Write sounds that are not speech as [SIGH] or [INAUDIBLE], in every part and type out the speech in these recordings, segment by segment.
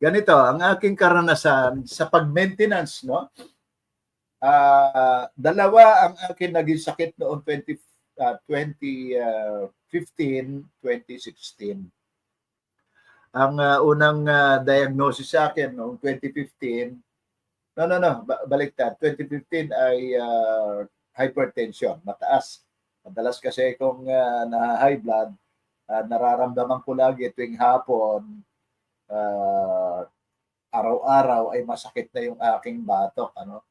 ganito, ang aking karanasan sa pag-maintenance, no? Ah, dalawa ang akin naging sakit noong 20 ah, 2015, 2016. Ang ah, unang ah, diagnosis sa akin noong 2015, no, no, no, ba- baliktad. 2015 ay ah, hypertension, mataas. Madalas kasi kung ah, na-high blood, ah, nararamdaman ko lagi tuwing hapon, ah, araw-araw ay masakit na yung aking batok. Ano?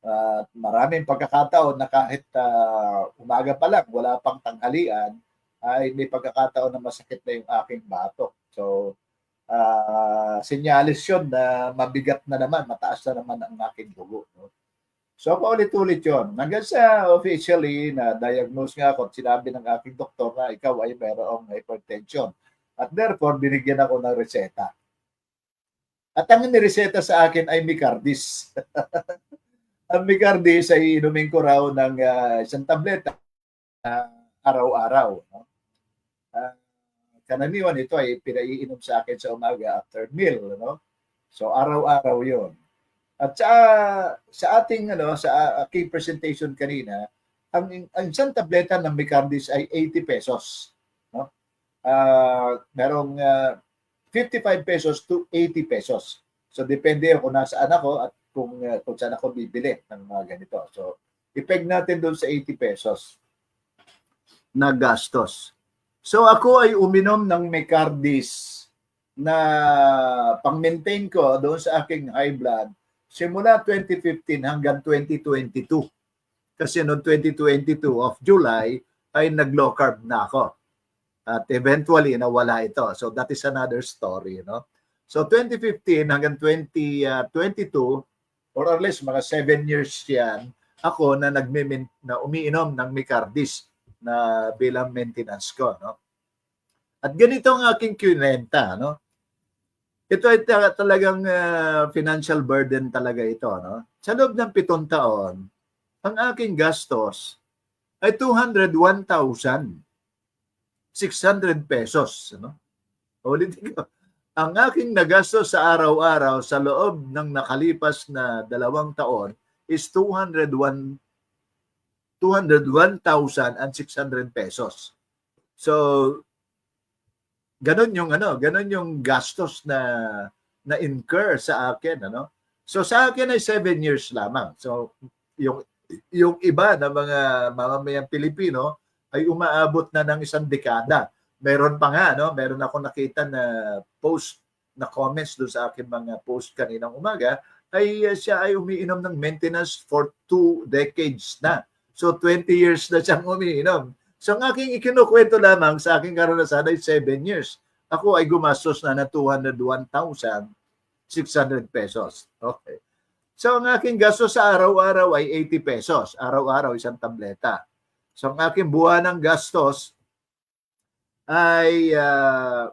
At maraming pagkakataon na kahit ah, umaga pa lang, wala pang tanghalian, ay may pagkakataon na masakit na yung aking batok. So, ah sinyalis yun na mabigat na naman, mataas na naman ang aking dugo. No? So, paulit-ulit yun. Hanggang sa officially na diagnose nga ako sinabi ng aking doktor na ikaw ay mayroong hypertension. At therefore, binigyan ako ng reseta. At ang nireseta sa akin ay Micardis. [LAUGHS] ang Micardis ay inumin ko raw ng ah, isang tableta ah, araw-araw. No? Ah, kananiwan ito ay pinaiinom sa akin sa umaga after meal. No? So araw-araw yon. At sa, sa ating ano sa aking presentation kanina, ang, ang isang tableta ng Micardis ay 80 pesos. Ah, merong ah, 55 pesos to 80 pesos. So depende kung nasaan ako at kung, uh, kung saan ako bibili ng mga ganito. So ipeg natin doon sa 80 pesos na gastos. So ako ay uminom ng Mecardis na pang-maintain ko doon sa aking high blood simula 2015 hanggang 2022. Kasi noong 2022 of July ay nag-low carb na ako. At eventually nawala ito. So that is another story, no? So 2015 hanggang 2022 or or less mga 7 years yan ako na nagme na umiinom ng Micardis na bilang maintenance ko, no? At ganito ang aking kinenta, no? Ito ay ta- talagang ah, financial burden talaga ito, no? Sa loob ng pitong taon, ang aking gastos ay 201,600 pesos, no? Ulitin ko. Ang aking nagastos sa araw-araw sa loob ng nakalipas na dalawang taon is 201 201,600 pesos. So ganun yung ano, ganun yung gastos na na incur sa akin, ano? So sa akin ay 7 years lamang. So yung yung iba na mga mamamayang Pilipino ay umaabot na ng isang dekada. Meron pa nga, no? Meron ako nakita na post na comments doon sa akin mga post kaninang umaga ay uh, siya ay umiinom ng maintenance for two decades na. So 20 years na siyang umiinom. So ang aking ikinukwento lamang sa aking karanasan ay 7 years. Ako ay gumastos na na 201,600 pesos. Okay. So ang aking gastos sa araw-araw ay 80 pesos. Araw-araw isang tableta. So ang aking buwan ng gastos ay uh,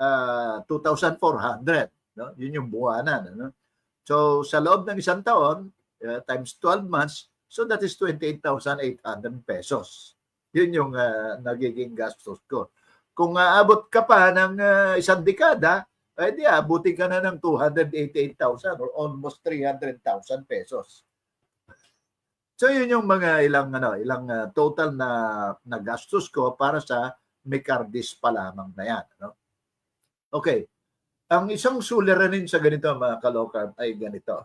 uh, 2,400. No? Yun yung buwanan. Ano? So sa loob ng isang taon, uh, times 12 months, so that is 28,800 pesos. Yun yung uh, nagiging gastos ko. Kung aabot ka pa ng uh, isang dekada, eh di abutin ka na ng 288,000 or almost 300,000 pesos. So yun yung mga ilang ano, ilang uh, total na na gastos ko para sa Micardis pa lamang na yan, no? Okay. Ang isang suliranin sa ganito mga kalokar ay ganito.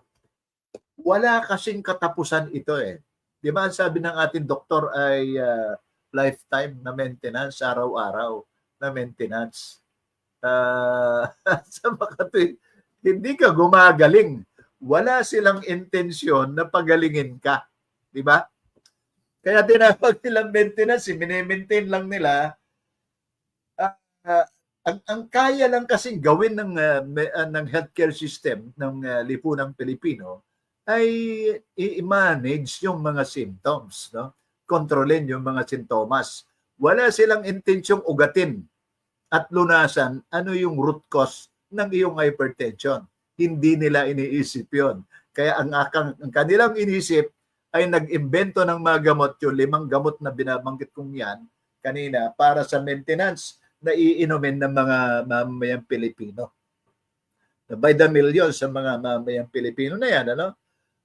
Wala kasing katapusan ito eh. Di ba sabi ng ating doktor ay uh, lifetime na maintenance, araw-araw na maintenance. Uh, [LAUGHS] sa makatuwid, hindi ka gumagaling. Wala silang intensyon na pagalingin ka. Di ba? Kaya tinawag nilang maintenance, mini-maintain lang nila. Uh, uh, ang, ang kaya lang kasing gawin ng uh, uh, ng healthcare system ng uh, lipunang Pilipino ay i-manage yung mga symptoms, no? Kontrolin yung mga sintomas. Wala silang intensyong ugatin at lunasan ano yung root cause ng iyong hypertension. Hindi nila iniisip yon. Kaya ang, akang, ang kanilang inisip ay nag-imbento ng mga gamot, yung limang gamot na binabanggit kong yan kanina para sa maintenance na iinumin ng mga mamamayang Pilipino. by the million sa mga mamayang Pilipino na yan, ano?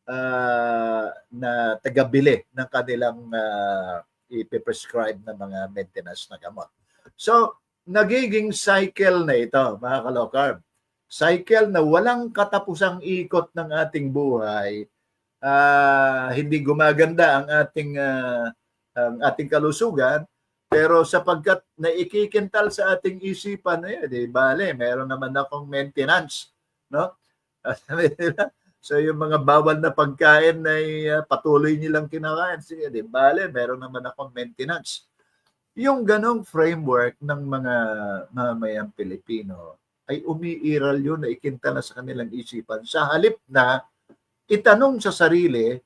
Ah, na tagabili ng kanilang uh, ipiprescribe na mga maintenance na gamot. So, nagiging cycle na ito, mga kalokarb. Cycle na walang katapusang ikot ng ating buhay. Ah, hindi gumaganda ang ating ah, ang ating kalusugan, pero sapagkat naikikintal sa ating isipan, eh, di bale, meron naman akong maintenance, no? [LAUGHS] So yung mga bawal na pagkain ay uh, patuloy nilang kinakain. Sige, di bale, meron naman akong maintenance. Yung ganong framework ng mga mamayang Pilipino ay umiiral yun na ikinta na sa kanilang isipan sa halip na itanong sa sarili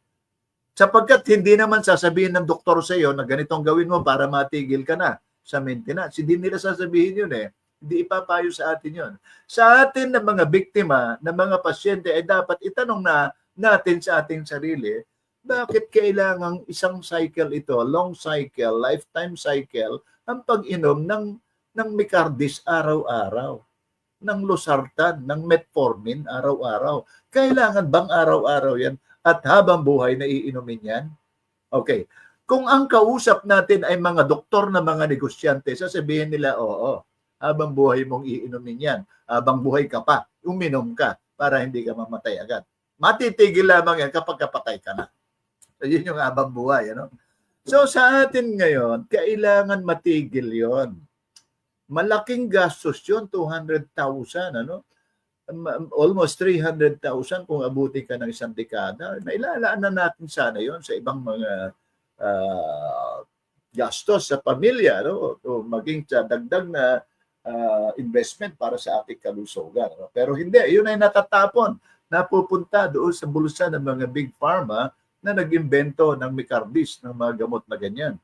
sapagkat hindi naman sasabihin ng doktor sa iyo na ganitong gawin mo para matigil ka na sa maintenance. Hindi nila sasabihin yun eh. Hindi ipapayo sa atin yon. Sa atin na mga biktima, na mga pasyente, ay dapat itanong na natin sa ating sarili, bakit kailangang isang cycle ito, long cycle, lifetime cycle, ang pag-inom ng, ng Micardis araw-araw, ng Losartan, ng Metformin araw-araw. Kailangan bang araw-araw yan at habang buhay na iinumin yan? Okay. Kung ang kausap natin ay mga doktor na mga negosyante, sasabihin nila, oo, habang buhay mong iinumin yan. Habang buhay ka pa, uminom ka para hindi ka mamatay agad. Matitigil lamang yan kapag kapatay ka na. So, yun yung habang buhay. Ano? So sa atin ngayon, kailangan matigil yon. Malaking gastos yun, 200,000. Ano? Almost 300,000 kung abuti ka ng isang dekada. Nailalaan na natin sana yon sa ibang mga uh, gastos sa pamilya. No? O maging sa dagdag na uh, investment para sa ating kalusugan. No? Pero hindi, yun ay natatapon, napupunta doon sa bulsa ng mga big pharma na nag-imbento ng Micardis, ng mga gamot na ganyan.